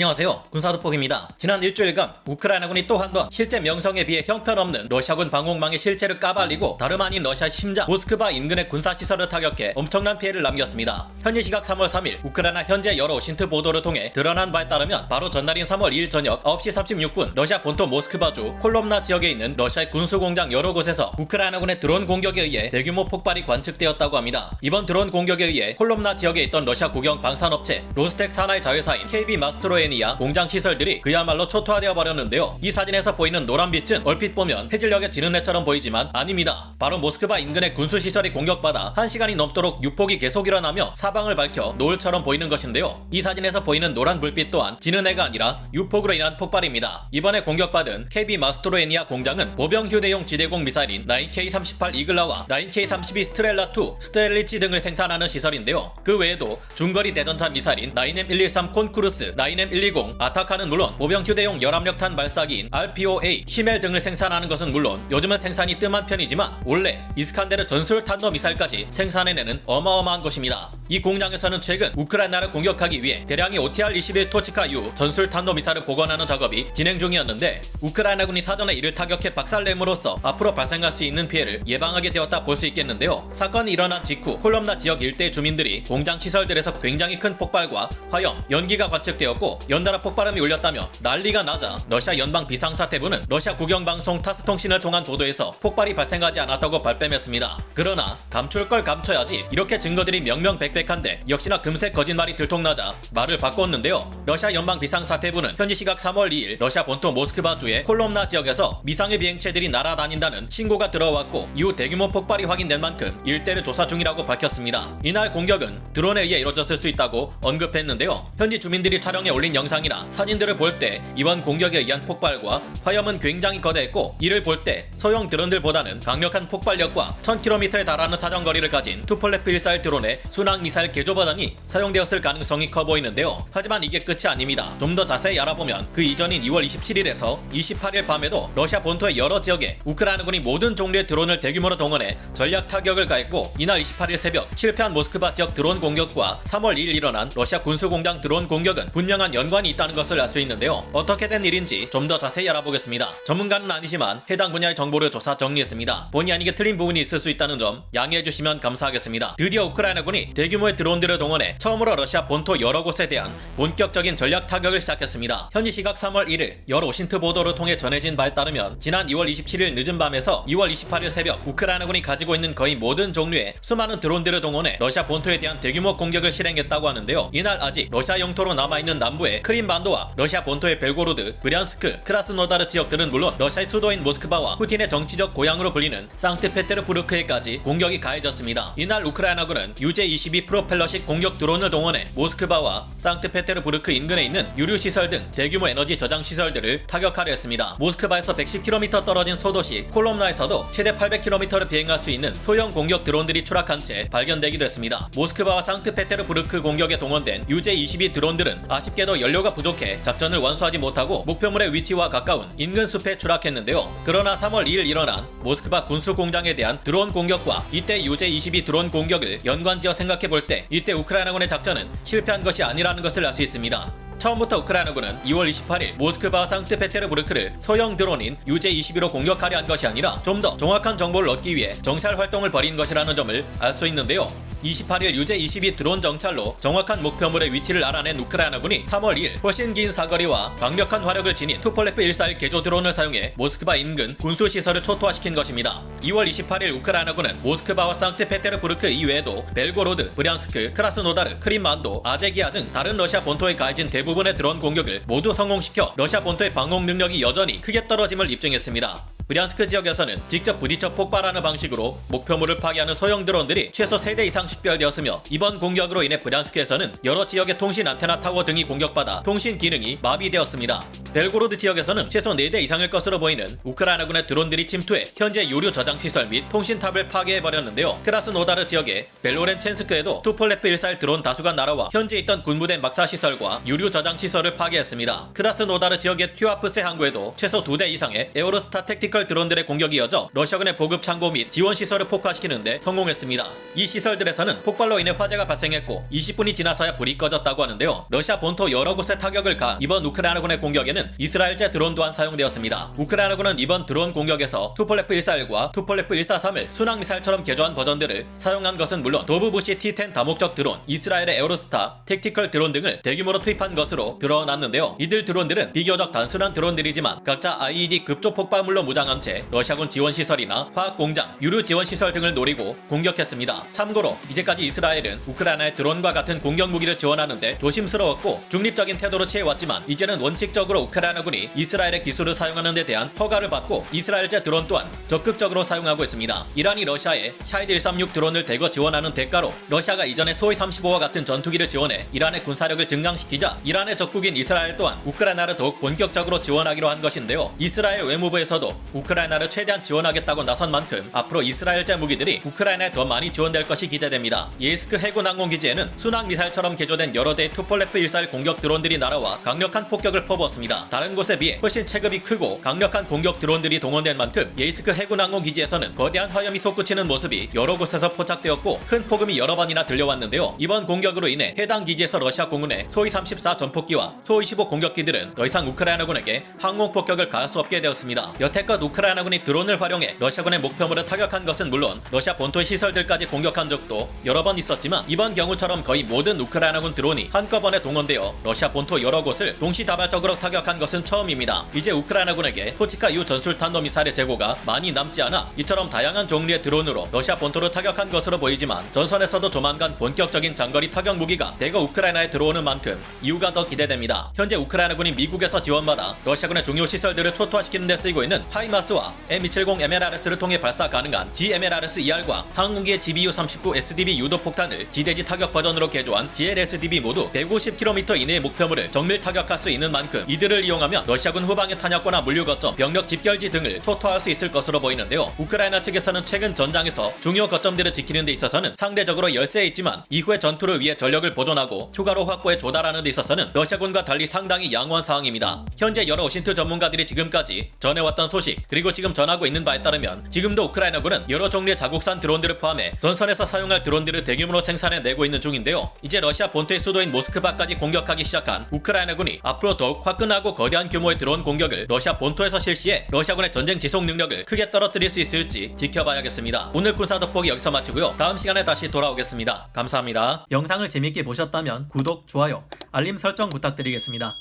안녕하세요. 군사도폭입니다. 지난 일주일간 우크라이나군이 또 한 번 실제 명성에 비해 형편없는 러시아군 방공망의 실체를 까발리고 다름 아닌 러시아 심장 모스크바 인근의 군사시설을 타격해 엄청난 피해를 남겼습니다. 현지 시각 3월 3일 우크라이나 현재 여러 신트 보도를 통해 드러난 바에 따르면 바로 전날인 3월 2일 저녁 9시 36분 러시아 본토 모스크바주 콜롬나 지역에 있는 러시아의 군수공장 여러 곳에서 우크라이나군의 드론 공격에 의해 대규모 폭발이 관측되었다고 합니다. 이번 드론 공격에 의해 콜롬나 지역에 있던 러시아 국영 방산업체 로스텍 산하의 자회사인 KB 마스트로 에니아 공장 시설들이 그야말로 초토화되어 버렸는데요. 이 사진에서 보이는 노란 빛은 얼핏 보면 해질녘에 지는 해처럼 보이지만 아닙니다. 바로 모스크바 인근의 군수 시설이 공격받아 1시간이 넘도록 유폭이 계속 일어나며 사방을 밝혀 노을처럼 보이는 것인데요. 이 사진에서 보이는 노란 불빛 또한 지는 해가 아니라 유폭으로 인한 폭발입니다. 이번에 공격받은 KB 마스트로에니아 공장은 보병 휴대용 지대공 미사일인 9K-38 이글라와 9K-32 스트렐라2, 스텔리치 등을 생산하는 시설인데요. 그 외에도 중거리 대전차 미사일인 9M113 콘쿠르스, 9M120 아타카는 물론 보병 휴대용 열압력탄 발사기인 RPOA, 히멜 등을 생산하는 것은 물론 요즘은 생산이 뜸한 편이지만 원래 이스칸데르 전술 탄도 미사일까지 생산해내는 어마어마한 것입니다. 이 공장에서는 최근 우크라이나를 공격하기 위해 대량의 OTR-21 토치카-U 전술 탄도 미사일을 보관하는 작업이 진행 중이었는데 우크라이나군이 사전에 이를 타격해 박살냄으로써 앞으로 발생할 수 있는 피해를 예방하게 되었다 볼 수 있겠는데요. 사건이 일어난 직후 콜롬나 지역 일대 주민들이 공장 시설들에서 굉장히 큰 폭발과 화염, 연기가 관측되었고 연달아 폭발음이 울렸다며 난리가 나자 러시아 연방 비상사태부는 러시아 국영방송 타스통신을 통한 보도에서 폭발이 발생하지 않았다고 발뺌했습니다. 그러나 감출 걸 감춰야지 이렇게 증거들이 명명백백한데 역시나 금세 거짓말이 들통나자 말을 바꿨는데요. 러시아 연방 비상사태부는 현지 시각 3월 2일 러시아 본토 모스크바주의 콜롬나 지역에서 미상의 비행체들이 날아다닌다는 신고가 들어왔고 이후 대규모 폭발이 확인된 만큼 일대를 조사 중이라고 밝혔습니다. 이날 공격은 드론에 의해 이루어졌을 수 있다고 언급했는데요. 현지 주민들이 촬영해 올린 영상이나 사진들을 볼 때 이번 공격에 의한 폭발과 화염은 굉장히 거대했고 이를 볼 때 소형 드론들보다는 강력한 폭발력과 1000km에 달하는 사정거리를 가진 투폴레프 141 드론의 순항 미사일 개조 버전이 사용되었을 가능성이 커 보이는데요. 하지만 이게 끝이 아닙니다. 좀 더 자세히 알아보면 그 이전인 2월 27일에서 28일 밤에도 러시아 본토의 여러 지역에 우크라이나군이 모든 종류의 드론을 대규모로 동원해 전략 타격을 가했고 이날 28일 새벽 실패한 모스크바 지역 드론 공격과 3월 2일 일어난 러시아 군수공장 드론 공격은 분명한 연관이 있다는 것을 알 수 있는데요. 어떻게 된 일인지 좀 더 자세히 알아보겠습니다. 전문가는 아니지만 해당 분야의 정보를 조사 정리했습니다. 본의 아니게 틀린 부분이 있을 수 있다는 점 양해해 주시면 감사하겠습니다. 드디어 우크라이나군이 대규모의 드론들을 동원해 처음으로 러시아 본토 여러 곳에 대한 본격적인 전략 타격을 시작했습니다. 현지 시각 3월 1일 여러 오신트 보도를 통해 전해진 바에 따르면 지난 2월 27일 늦은 밤에서 2월 28일 새벽 우크라이나군이 가지고 있는 거의 모든 종류의 수많은 드론들을 동원해 러시아 본토에 대한 대규모 공격을 실행했다고 하는데요. 이날 아직 러시아 영토로 남아있는 남부 의 크림반도와 러시아 본토의 벨고로드, 브리안스크, 크라스노다르 지역들은 물론 러시아의 수도인 모스크바와 푸틴의 정치적 고향으로 불리는 상트페테르부르크에까지 공격이 가해졌습니다. 이날 우크라이나군은 유제-22 프로펠러식 공격 드론을 동원해 모스크바와 상트페테르부르크 인근에 있는 유류 시설 등 대규모 에너지 저장 시설들을 타격하려 했습니다. 모스크바에서 110km 떨어진 소도시 콜롬나에서도 최대 800km를 비행할 수 있는 소형 공격 드론들이 추락한 채 발견되기도 했습니다. 모스크바와 상트페테르부르크 공격에 동원된 유제-22 드론들은 아쉽게도 연료가 부족해 작전을 완수하지 못하고 목표물의 위치와 가까운 인근 숲에 추락했는데요. 그러나 3월 2일 일어난 모스크바 군수 공장에 대한 드론 공격과 이때 유제-22 드론 공격을 연관지어 생각해 볼 때 이때 우크라이나군의 작전은 실패한 것이 아니라는 것을 알 수 있습니다. 처음부터 우크라이나군은 2월 28일 모스크바 상트페테르부르크를 소형 드론인 유제-22로 공격하려 한 것이 아니라 좀 더 정확한 정보를 얻기 위해 정찰 활동을 벌인 것이라는 점을 알 수 있는데요. 28일 유제-22 드론 정찰로 정확한 목표물의 위치를 알아낸 우크라이나군이 3월 2일 훨씬 긴 사거리와 강력한 화력을 지닌 투폴레프 141 개조 드론을 사용해 모스크바 인근 군수 시설을 초토화시킨 것입니다. 2월 28일 우크라이나군은 모스크바와 상트페테르부르크 이외에도 벨고로드, 브리안스크, 크라스노다르, 크림만도, 아데기아 등 다른 러시아 본토에 가해진 대부분의 드론 공격을 모두 성공시켜 러시아 본토의 방공 능력이 여전히 크게 떨어짐을 입증했습니다. 브리안스크 지역에서는 직접 부딪혀 폭발하는 방식으로 목표물을 파괴하는 소형 드론들이 최소 3대 이상 식별되었으며 이번 공격으로 인해 브리안스크에서는 여러 지역의 통신 안테나 타워 등이 공격받아 통신 기능이 마비되었습니다. 벨고로드 지역에서는 최소 4대 이상일 것으로 보이는 우크라이나군의 드론들이 침투해 현재 유류 저장 시설 및 통신탑을 파괴해버렸는데요. 크라스노다르 지역의 벨로렌첸스크에도 투폴레프 141 드론 다수가 날아와 현재 있던 군부대 막사 시설과 유류 저장 시설을 파괴했습니다. 크라스노다르 지역의 튜아프세 항구에도 최소 2대 이상의 에어로스타 택티컬 택티컬 드론들의 공격이 이어져 러시아군의 보급 창고 및 지원 시설을 폭파시키는데 성공했습니다. 이 시설들에서는 폭발로 인해 화재가 발생했고 20분이 지나서야 불이 꺼졌다고 하는데요. 러시아 본토 여러 곳에 타격을 가 이번 우크라이나군의 공격에는 이스라엘제 드론 또한 사용되었습니다. 우크라이나군은 이번 드론 공격에서 투폴레프 141과 투폴레프 143을 순항 미사일처럼 개조한 버전들을 사용한 것은 물론 도브부시 T10 다목적 드론, 이스라엘의 에어로스타, 택티컬 드론 등을 대규모로 투입한 것으로 드러났는데요. 이들 드론들은 비교적 단순한 드론들이지만 각자 IED 급조 폭발물로 무장한 채 러시아군 지원 시설이나 화학 공장, 유류 지원 시설 등을 노리고 공격했습니다. 참고로 이제까지 이스라엘은 우크라이나의 드론과 같은 공격 무기를 지원하는데 조심스러웠고 중립적인 태도로 취해왔지만 이제는 원칙적으로 우크라이나군이 이스라엘의 기술을 사용하는 데 대한 허가를 받고 이스라엘제 드론 또한 적극적으로 사용하고 있습니다. 이란이 러시아에 샤이드 136 드론을 대거 지원하는 대가로 러시아가 이전에 소위 35와 같은 전투기를 지원해 이란의 군사력을 증강시키자 이란의 적국인 이스라엘 또한 우크라이나를 더욱 본격적으로 지원하기로 한 것인데요. 이스라엘 외무부에서도 우크라이나를 최대한 지원하겠다고 나선 만큼 앞으로 이스라엘제 무기들이 우크라이나에 더 많이 지원될 것이 기대됩니다. 예이스크 해군 항공기지에는 순항 미사일처럼 개조된 여러 대의 투폴레프 141 공격 드론들이 날아와 강력한 폭격을 퍼부었습니다. 다른 곳에 비해 훨씬 체급이 크고 강력한 공격 드론들이 동원된 만큼 예이스크 해군 항공기지에서는 거대한 화염이 솟구치는 모습이 여러 곳에서 포착되었고 큰 폭음이 여러 번이나 들려왔는데요. 이번 공격으로 인해 해당 기지에서 러시아 공군의 소위 34 전폭기와 소위 15 공격기들은 더 이상 우크라이나군에게 항공 폭격을 가할 수 없게 되었습니다. 여태껏 우크라이나군이 드론을 활용해 러시아군의 목표물을 타격한 것은 물론 러시아 본토의 시설들까지 공격한 적도 여러 번 있었지만 이번 경우처럼 거의 모든 우크라이나군 드론이 한꺼번에 동원되어 러시아 본토 여러 곳을 동시다발적으로 타격한 것은 처음입니다. 이제 우크라이나군에게 토치카 이후 전술 탄도 미사일의 재고가 많이 남지 않아 이처럼 다양한 종류의 드론으로 러시아 본토를 타격한 것으로 보이지만 전선에서도 조만간 본격적인 장거리 타격 무기가 대거 우크라이나에 들어오는 만큼 이유가 더 기대됩니다. 현재 우크라이나군이 미국에서 지원받아 러시아군의 중요 시설들을 초토화시키는 데 쓰이고 있는 하이 마스와 M270 MLRS를 통해 발사 가능한 GMLRS-ER과 항공기의 GBU-39 SDB 유도 폭탄을 지대지 타격 버전으로 개조한 GLSDB 모두 150km 이내의 목표물을 정밀 타격할 수 있는 만큼 이들을 이용하면 러시아군 후방의 탄약고나 물류 거점, 병력 집결지 등을 초토화할 수 있을 것으로 보이는데요. 우크라이나 측에서는 최근 전장에서 중요 거점들을 지키는 데 있어서는 상대적으로 열세해 있지만 이후의 전투를 위해 전력을 보존하고 추가로 확보해 조달하는 데 있어서는 러시아군과 달리 상당히 양호한 상황입니다. 현재 여러 오신트 전문가들이 지금까지 전해왔던 소식 그리고 지금 전하고 있는 바에 따르면 지금도 우크라이나군은 여러 종류의 자국산 드론들을 포함해 전선에서 사용할 드론들을 대규모로 생산해 내고 있는 중인데요. 이제 러시아 본토의 수도인 모스크바까지 공격하기 시작한 우크라이나군이 앞으로 더욱 화끈하고 거대한 규모의 드론 공격을 러시아 본토에서 실시해 러시아군의 전쟁 지속 능력을 크게 떨어뜨릴 수 있을지 지켜봐야겠습니다. 오늘 군사 돋보기 여기서 마치고요. 다음 시간에 다시 돌아오겠습니다. 감사합니다. 영상을 재밌게 보셨다면 구독, 좋아요, 알림 설정 부탁드리겠습니다.